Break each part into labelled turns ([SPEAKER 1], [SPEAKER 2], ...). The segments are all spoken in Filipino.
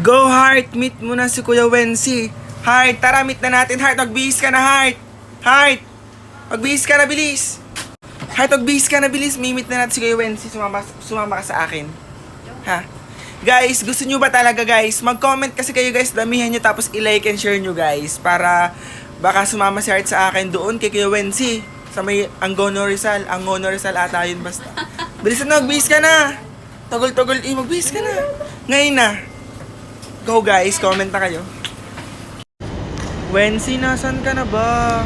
[SPEAKER 1] Go Heart, meet mo na si Kuya Wensi. Heart, tara meet na natin. Heart, magbihis ka na Heart. Heart, magbihis ka na bilis. Heart, magbihis ka na bilis. Mimit na natin si Kuya Wensi. Sumama, sumama ka sa akin. Ha? Guys, gusto nyo ba talaga guys? Mag-comment kasi kayo guys, damihan nyo tapos i-like and share nyo guys. Para baka sumama si Heart sa akin doon kay Kuya Wensi. Sa may Angono Rizal. Angono Rizal ata yun basta. Bilisan na, magbihis ka na. Togol-togol, eh, magbihis ka na. Ngayon na. Go guys, comment na kayo. Wensi, nasan ka na ba?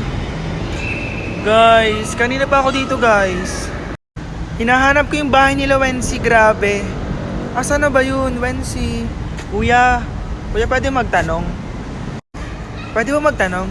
[SPEAKER 1] Guys, kanina pa ako dito guys. Hinahanap ko yung bahay nila Wensi, grabe. Asa na ba yun, Wensi? Kuya, kuya pwede magtanong? Pwede ba magtanong?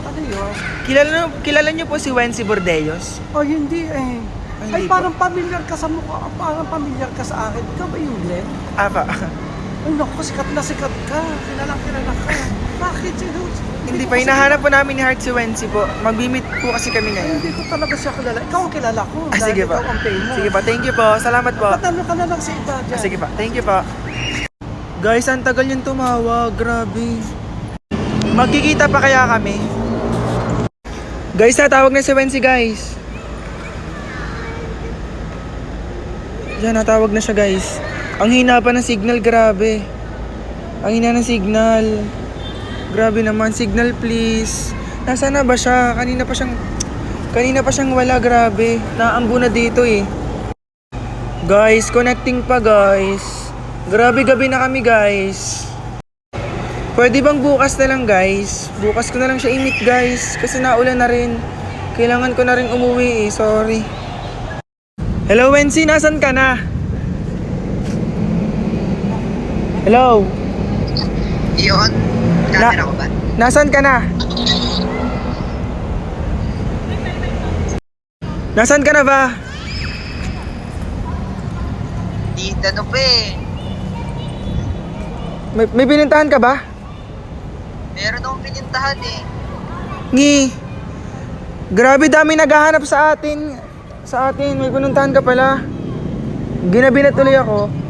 [SPEAKER 2] Ano yun?
[SPEAKER 1] Kilala, kilala niyo po si Wensi Bordeos?
[SPEAKER 2] Oh, hindi eh.
[SPEAKER 1] Ay,
[SPEAKER 2] Ay, parang familiar ka sa mukha. Parang familiar ka sa akin. Ikaw ba yung Glenn?
[SPEAKER 1] Apa.
[SPEAKER 2] Ay, naku, sikat na sikat ka. Kilalang kilala ka. Bakit? Sino?
[SPEAKER 1] Hindi pa, hinahanap po namin ni Heart si Wensi po. Mag-meet po kasi kami
[SPEAKER 2] Ay,
[SPEAKER 1] ngayon.
[SPEAKER 2] hindi ko talaga siya kilala. Ikaw ang kilala ko.
[SPEAKER 1] Ah,
[SPEAKER 2] dahil
[SPEAKER 1] sige po.
[SPEAKER 2] Ikaw ang famous.
[SPEAKER 1] Sige po, thank you po. Salamat po.
[SPEAKER 2] Patanong ka na lang sa iba dyan.
[SPEAKER 1] Ah, sige pa, thank you pa. Guys, ang tagal yung tumawag. Grabe. Magkikita pa kaya kami? Guys, natawag na si Wensi, guys. Yan, natawag na siya, guys. Ang hina pa ng signal, grabe. Ang hina ng signal. Grabe naman, signal please. Nasaan na ba siya? Kanina pa siyang... Kanina pa siyang wala, grabe. Naambo na dito eh. Guys, connecting pa guys. Grabe gabi na kami guys. Pwede bang bukas na lang guys? Bukas ko na lang siya i-meet guys. Kasi naulan na rin. Kailangan ko na rin umuwi eh. Sorry. Hello Wensi, nasan ka na? Hello?
[SPEAKER 3] Yun.
[SPEAKER 1] Na-
[SPEAKER 3] Camera ko ba?
[SPEAKER 1] Nasaan ka na? Nasaan ka na ba?
[SPEAKER 3] Di, ano pa eh.
[SPEAKER 1] May, may binintahan ka ba?
[SPEAKER 3] Meron akong pinintahan eh.
[SPEAKER 1] Ngi. Grabe dami naghahanap sa atin. Sa atin, may pinuntahan ka pala. Ginabi na tuloy ako.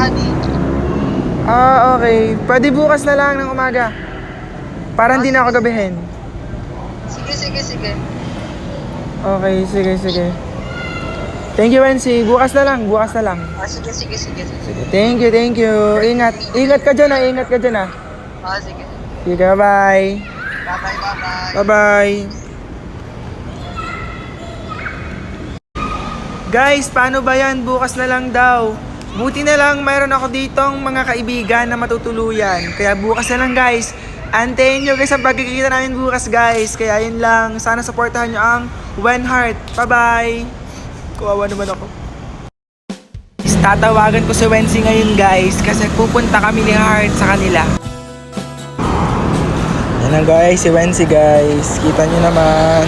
[SPEAKER 3] Pinuntahan eh.
[SPEAKER 1] Ah, okay. Pwede bukas na lang ng umaga. Para hindi na ako gabihin.
[SPEAKER 3] Sige, sige, sige.
[SPEAKER 1] Okay, sige, sige. Thank you, Wensi. Bukas na lang, bukas na lang.
[SPEAKER 3] Ah, sige, sige, sige. sige.
[SPEAKER 1] Thank you, thank you. Ingat. Ingat ka dyan, ah. Ingat ka dyan, ah.
[SPEAKER 3] Ah, sige.
[SPEAKER 1] Sige, bye.
[SPEAKER 3] Bye-bye, bye-bye.
[SPEAKER 1] Bye-bye. Guys, paano ba yan? Bukas na lang daw. Buti na lang mayroon ako ditong mga kaibigan na matutuluyan. Kaya bukas na lang guys. Antayin nyo guys ang pagkikita namin bukas guys. Kaya yun lang. Sana supportahan nyo ang When Heart. Bye-bye. Kuwawa naman ako. Tatawagan ko si Wensi ngayon guys kasi pupunta kami ni Heart sa kanila. Yan lang guys, si Wensi guys. Kita nyo naman.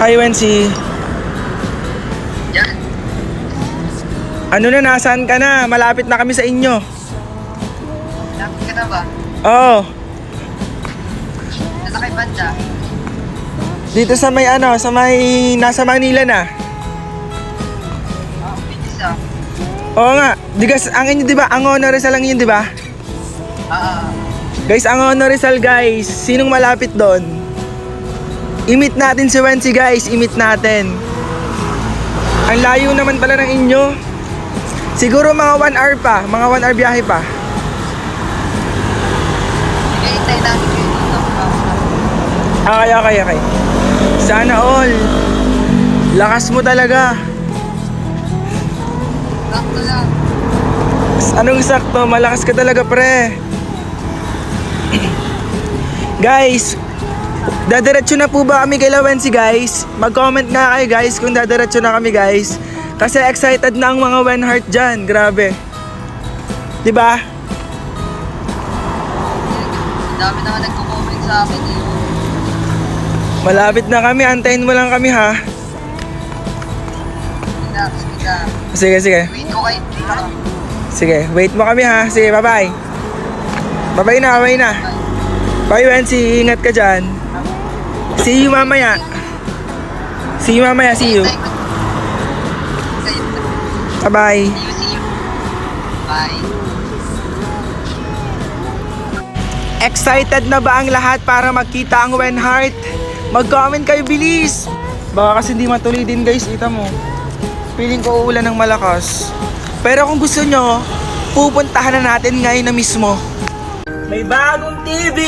[SPEAKER 1] Hi Wensi. Ano na, nasaan ka na? Malapit na kami sa inyo.
[SPEAKER 3] Lapit ka na ba?
[SPEAKER 1] Oo.
[SPEAKER 3] Nasa kay banda.
[SPEAKER 1] Dito sa may ano, sa may nasa Manila na.
[SPEAKER 3] Ah, bilis ah.
[SPEAKER 1] Oo nga. Digas, ang inyo 'di ba? Ang honor Rizal lang yun 'di ba?
[SPEAKER 3] Ah, ah.
[SPEAKER 1] Guys, ang honor Rizal guys. Sinong malapit doon? I-meet natin si Wensi guys. I-meet natin. Ang layo naman pala ng inyo. Siguro mga 1 hour pa. Mga 1 hour biyahe pa.
[SPEAKER 3] Hintay namin kayo.
[SPEAKER 1] Okay, okay, okay. Sana all. Lakas mo talaga.
[SPEAKER 3] Sakto lang.
[SPEAKER 1] Anong sakto? Malakas ka talaga, pre. guys, dadiretso na po ba kami kay Lawensi, guys? Mag-comment nga kayo, guys, kung dadiretso na kami, guys. Kasi excited na ang mga When Heart dyan. Grabe. Di ba?
[SPEAKER 3] Dami na nagko-comment sa akin eh.
[SPEAKER 1] Malapit na kami. Antayin mo lang kami, ha?
[SPEAKER 3] Sige sige. Wait ko kayo.
[SPEAKER 1] Sige, wait mo kami, ha? Sige, bye-bye. Bye-bye na, bye na. Bye, Wensi. Ingat ka dyan. See you mamaya. See you mamaya, see you. Bye-bye.
[SPEAKER 3] Bye.
[SPEAKER 1] Excited na ba ang lahat para magkita ang Wenheart? Mag-comment kayo bilis! Baka kasi hindi matuloy din guys, ita mo. Feeling ko uulan ng malakas. Pero kung gusto nyo, pupuntahan na natin ngayon na mismo. May bagong TV!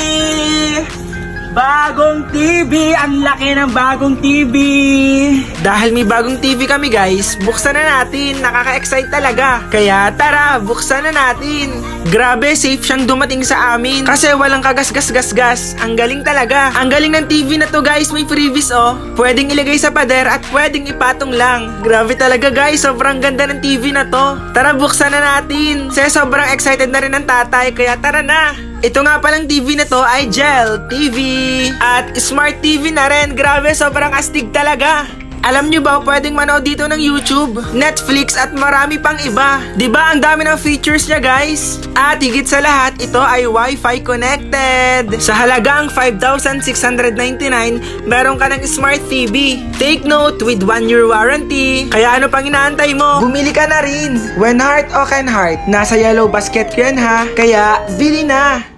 [SPEAKER 1] Bagong TV! Ang laki ng bagong TV! Dahil may bagong TV kami guys, buksan na natin. Nakaka-excite talaga. Kaya tara, buksan na natin. Grabe, safe siyang dumating sa amin. Kasi walang kagas-gas-gas-gas. Ang galing talaga. Ang galing ng TV na to guys, may freebies oh. Pwedeng ilagay sa pader at pwedeng ipatong lang. Grabe talaga guys, sobrang ganda ng TV na to. Tara, buksan na natin. Kasi sobrang excited na rin ng tatay, kaya tara na. Ito nga palang TV na to ay Gel TV. At Smart TV na rin. Grabe, sobrang astig talaga. Alam nyo ba, pwedeng manood dito ng YouTube, Netflix at marami pang iba. ba ang dami ng features niya guys? At higit sa lahat, ito ay Wi-Fi connected. Sa halagang 5,699, meron ka ng Smart TV. Take note with 1 year warranty. Kaya ano pang inaantay mo? Bumili ka na rin. When heart o can heart, nasa yellow basket yan ha. Kaya, bili na.